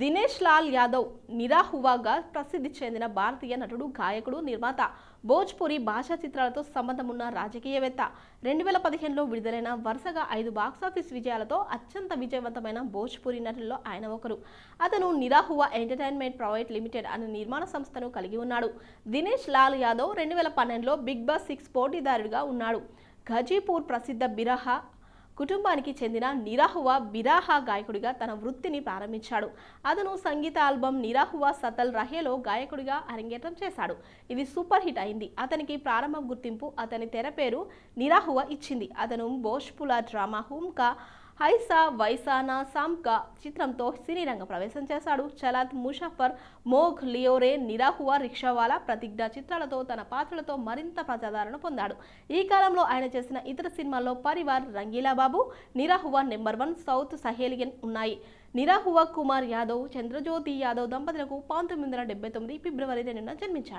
దినేష్ లాల్ యాదవ్ నిరాహువాగా ప్రసిద్ధి చెందిన భారతీయ నటుడు గాయకుడు నిర్మాత భోజ్పురి భాషా చిత్రాలతో సంబంధం ఉన్న రాజకీయవేత్త. రెండు వేల పదిహేనులో విడుదలైన వరుసగా ఐదు బాక్సాఫీస్ విజయాలతో అత్యంత విజయవంతమైన భోజ్పురి నటుల్లో ఆయన ఒకరు. అతను నిరాహువా ఎంటర్టైన్మెంట్ ప్రైవేట్ లిమిటెడ్ అనే నిర్మాణ సంస్థను కలిగి ఉన్నాడు. దినేష్ లాల్ యాదవ్ రెండు వేల పన్నెండులో బిగ్ బాస్ సిక్స్ పోటీదారుడిగా ఉన్నాడు. ఘజీపూర్ ప్రసిద్ధ బిరహ కుటుంబానికి చెందిన నిరాహువా బిరాహా గాయకుడిగా తన వృత్తిని ప్రారంభించాడు. అతను సంగీత ఆల్బమ్ నిరాహువా సతల్ రహేలో గాయకుడిగా అరంగేటం చేశాడు. ఇది సూపర్ హిట్ అయింది. అతనికి ప్రారంభ గుర్తింపు అతని తెర పేరు నిరాహువా ఇచ్చింది. అతను భోజ్పుల డ్రామా హుమ్కా హైసా వైసానా సామ్కా చిత్రంతో సినీరంగ ప్రవేశం చేశాడు. చలాత్ ముషఫర్ మోఘ్ లియోరే నిరాహువా రిక్షావాలా ప్రతిజ్ఞ చిత్రాలతో తన పాత్రలతో మరింత ప్రజాదరణ పొందాడు. ఈ కాలంలో ఆయన చేసిన ఇతర సినిమాల్లో పరివార్ రంగీలా బాబు నిరాహువా నెంబర్ వన్ సౌత్ సహేలియన్ ఉన్నాయి. నిరాహువా కుమార్ యాదవ్ చంద్రజ్యోతి యాదవ్ దంపతులకు పంతొమ్మిది వందల డెబ్బై తొమ్మిది ఫిబ్రవరి రెండున జన్మించాడు.